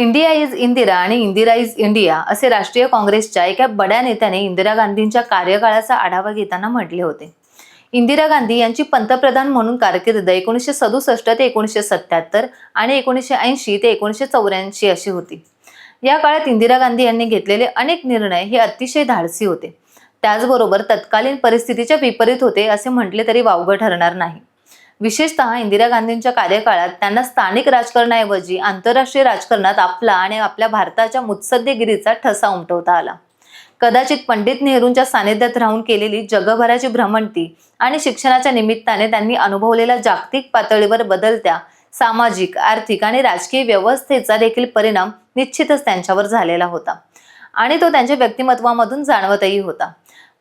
India is Indira आणि Indira is India असे राष्ट्रीय काँग्रेसच्या एका बड्या नेत्याने इंदिरा गांधींच्या कार्यकाळाचा आढावा घेताना म्हटले होते. इंदिरा गांधी यांची पंतप्रधान म्हणून कारकीर्द एकोणीसशे सदुसष्ट ते एकोणीसशे सत्याहत्तर आणि एकोणीसशे ऐंशी ते एकोणीसशे चौऱ्याऐंशी अशी होती. या काळात इंदिरा गांधी यांनी घेतलेले अनेक निर्णय हे अतिशय धाडसी होते. त्याचबरोबर तत्कालीन परिस्थितीच्या विपरीत होते असे म्हटले तरी वावगं ठरणार नाही. विशेषतः इंदिरा गांधींच्या कार्यकाळात त्यांना स्थानिक राजकारणाऐवजी आंतरराष्ट्रीय राजकारणात आपला आणि आपल्या भारताच्या मुत्सद्देगिरीचा ठसा उमटवता आला. कदाचित पंडित नेहरूंच्या सानिध्यात राहून केलेली जगभराची भ्रमंती आणि शिक्षणाच्या निमित्ताने त्यांनी अनुभवलेल्या जागतिक पातळीवर बदलत्या सामाजिक आर्थिक आणि राजकीय व्यवस्थेचा देखील परिणाम निश्चितच त्यांच्यावर झालेला होता आणि तो त्यांच्या व्यक्तिमत्वामधून जाणवतही होता.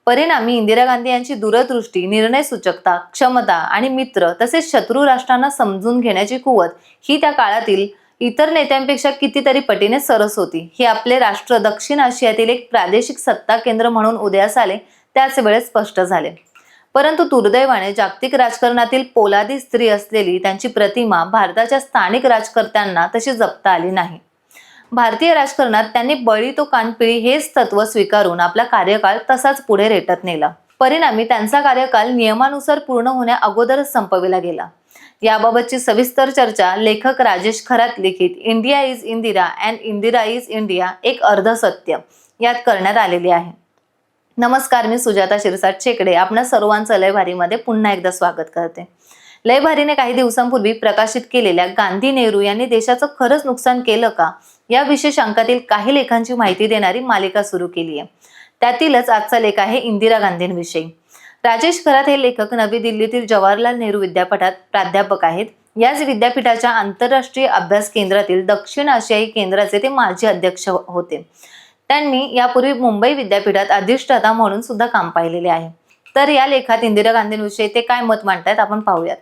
परिणामी इंदिरा गांधी यांची दूरदृष्टी निर्णय सूचकता क्षमता आणि मित्र तसेच शत्रू राष्ट्रांना समजून घेण्याची कुवत ही त्या काळातील इतर नेत्यांपेक्षा कितीतरी पटीने सरस होती. हे आपले राष्ट्र दक्षिण आशियातील एक प्रादेशिक सत्ता केंद्र म्हणून उदयास आले त्याच वेळेस स्पष्ट झाले. परंतु दुर्दैवाने जागतिक राजकारणातील पोलादी स्त्री असलेली त्यांची प्रतिमा भारताच्या स्थानिक राजकर्त्यांना तशी जपता आली नाही. भारतीय राजकारणात त्यांनी बळी तो कानपिळी हेच तत्व स्वीकारून आपला कार्यकाळ तसाच पुढे रेटत नेला. परिणामी त्यांचा कार्यकाल नियमानुसार पूर्ण होण्या अगोदरच संपविला गेला. याबाबतची सविस्तर चर्चा लेखक राजेश खरात लिखित India is Indira and Indira is India एक अर्ध सत्य यात करण्यात आलेली आहे. नमस्कार मी सुजाता शिरसाट शेकडे. आपल्या सर्वांचं लयभारीमध्ये पुन्हा एकदा स्वागत करते. लयभारीने काही दिवसांपूर्वी प्रकाशित केलेल्या गांधी नेहरू यांनी देशाचं खरंच नुकसान केलं का? या विशेषांकातील काही लेखांची माहिती देणारी मालिका सुरू केली आहे. त्यातीलच आजचा लेख आहे इंदिरा गांधींविषयी. राजेश खरात हे लेखक नवी दिल्लीतील जवाहरलाल नेहरू विद्यापीठात प्राध्यापक आहेत. याच विद्यापीठाच्या आंतरराष्ट्रीय अभ्यास केंद्रातील दक्षिण आशियाई केंद्राचे ते माजी अध्यक्ष होते. त्यांनी यापूर्वी मुंबई विद्यापीठात अधिष्ठाता म्हणून सुद्धा काम पाहिलेले आहे. तर या लेखात इंदिरा गांधींविषयी ते काय मत मांडतायत आपण पाहूयात.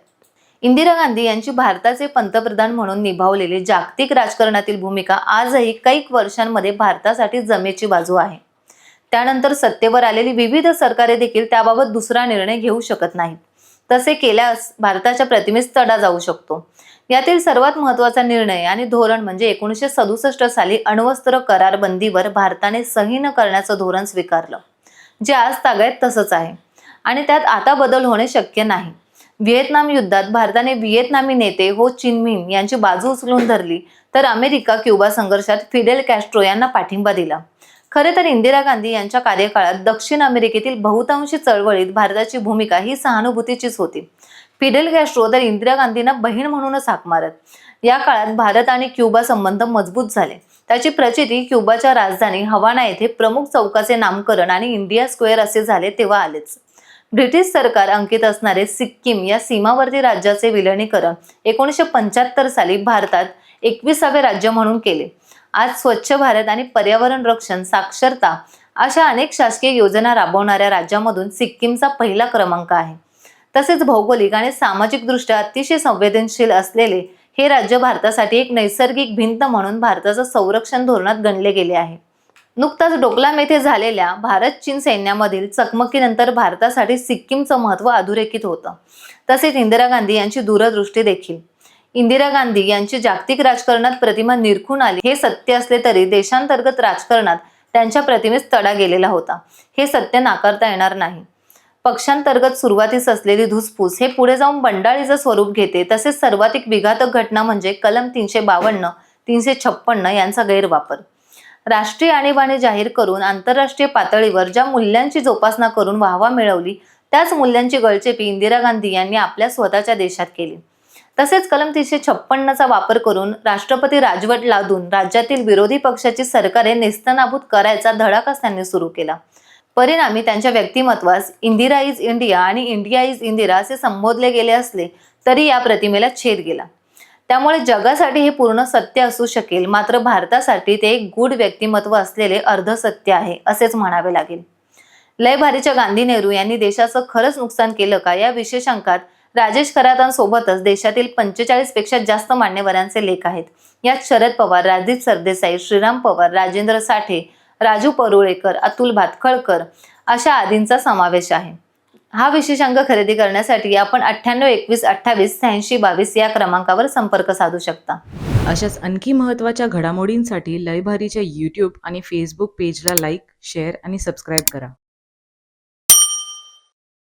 इंदिरा गांधी यांची भारताचे पंतप्रधान म्हणून निभावलेली जागतिक राजकारणातील भूमिका आजही कैक वर्षांमध्ये भारतासाठी जमेची बाजू आहे. त्यानंतर सत्तेवर आलेली विविध सरकारे देखील त्याबाबत दुसरा निर्णय घेऊ शकत नाहीत. तसे केल्यास भारताच्या प्रतिमेस तडा जाऊ शकतो. यातील सर्वात महत्त्वाचा निर्णय आणि धोरण म्हणजे एकोणीसशे सदुसष्ट साली अण्वस्त्र करार बंदीवर भारताने सही न करण्याचं धोरण स्वीकारलं. जे आज तागायत तसंच आहे. आणि त्यात आता बदल होणे शक्य नाही. व्हिएतनाम युद्धात भारताने व्हिएतनामी नेते हो चिनमिन यांची बाजू उचलून धरली तर अमेरिका क्युबा संघर्षात फिडेल कॅस्ट्रो यांना पाठिंबा दिला. खरे तर इंदिरा गांधी यांच्या कार्यकाळात दक्षिण अमेरिकेतील बहुतांशी चळवळीत भारताची भूमिका ही सहानुभूतीचीच होती. फिडेल कॅस्ट्रो तर इंदिरा गांधींना बहीण म्हणूनच हाक मारत. या काळात भारत आणि क्युबा संबंध मजबूत झाले. त्याची प्रचिती क्युबाच्या राजधानी हवाना येथे प्रमुख चौकाचे नामकरण आणि इंडिया स्क्वेअर असे झाले तेव्हा आलेच. ब्रिटिश सरकार अंकित असणारे सिक्कीम या सीमावर्ती राज्याचे विलिनीकरण एकोणीसशे पंच्याहत्तर साली भारतात एकविसावे राज्य म्हणून केले. आज स्वच्छ भारत आणि पर्यावरण रक्षण साक्षरता अशा अनेक शासकीय योजना राबवणाऱ्या राज्यामधून सिक्कीमचा पहिला क्रमांक आहे. तसेच भौगोलिक आणि सामाजिकदृष्ट्या अतिशय संवेदनशील असलेले हे राज्य भारतासाठी एक नैसर्गिक भिंत म्हणून भारताचं संरक्षण धोरणात गणले गेले आहे. नुकताच डोकलाम येथे झालेल्या भारत चीन सैन्यामधील चकमकीनंतर भारतासाठी सिक्कीमचं महत्त्व अधोरेखित होतं. तसेच इंदिरा गांधी यांची दूरदृष्टी देखील. इंदिरा गांधी यांची जागतिक राजकारणात प्रतिमा निरखून आली. हे सत्य असले तरी देशांतर्गत राजकारणात त्यांच्या प्रतिमेस तडा गेलेला होता. हे सत्य नाकारता येणार नाही. पक्षांतर्गत सुरुवातीस असलेली धुसफूस हे पुढे जाऊन बंडाळीचं स्वरूप घेते. तसेच सर्वाधिक विघातक घटना म्हणजे कलम तीनशे बावन्न तीनशे छप्पन्न यांचा गैरवापर. राष्ट्रीय आणीबाणी जाहीर करून आंतरराष्ट्रीय पातळीवर ज्या मूल्यांची जोपासना करून वाहवा मिळवली त्याच मूल्यांची गळचेपी इंदिरा गांधी यांनी आपल्या स्वतःच्या देशात केली. तसेच कलम तीनशे छप्पन्नचा वापर करून राष्ट्रपती राजवट लादून राज्यातील विरोधी पक्षाची सरकारे नेस्तनाभूत करायचा धडाकाच त्यांनी सुरू केला. परिणामी त्यांच्या व्यक्तिमत्वास इंदिरा इज इंडिया आणि इंडिया इज इंदिरा असे संबोधले गेले असले तरी या प्रतिमेला छेद गेला. त्यामुळे जगासाठी हे पूर्ण सत्य असू शकेल. मात्र भारतासाठी ते एक गूढ व्यक्तिमत्व असलेले अर्ध सत्य आहे असेच म्हणावे लागेल. लयभारीच्या गांधी नेहरू यांनी देशाचं खरंच नुकसान केलं का? या विशेषांकात राजेश खरातांसोबतच देशातील पंचेचाळीसपेक्षा जास्त मान्यवरांचे लेख आहेत. यात शरद पवार राजदीप सरदेसाई श्रीराम पवार राजेंद्र साठे राजू परुळेकर अतुल भातखळकर अशा आदींचा समावेश आहे. हा विशेषांक खरेदी करण्यासाठी आपण अठ्ठ्याण्णव एकवीस अठ्ठावीस शहाऐंशी बावीस या क्रमांकावर संपर्क साधू शकता. अशाच आणखी महत्त्वाच्या घडामोडींसाठी लयभारीच्या यूट्यूब आणि फेसबुक पेजला लाईक शेअर आणि सबस्क्राईब करा.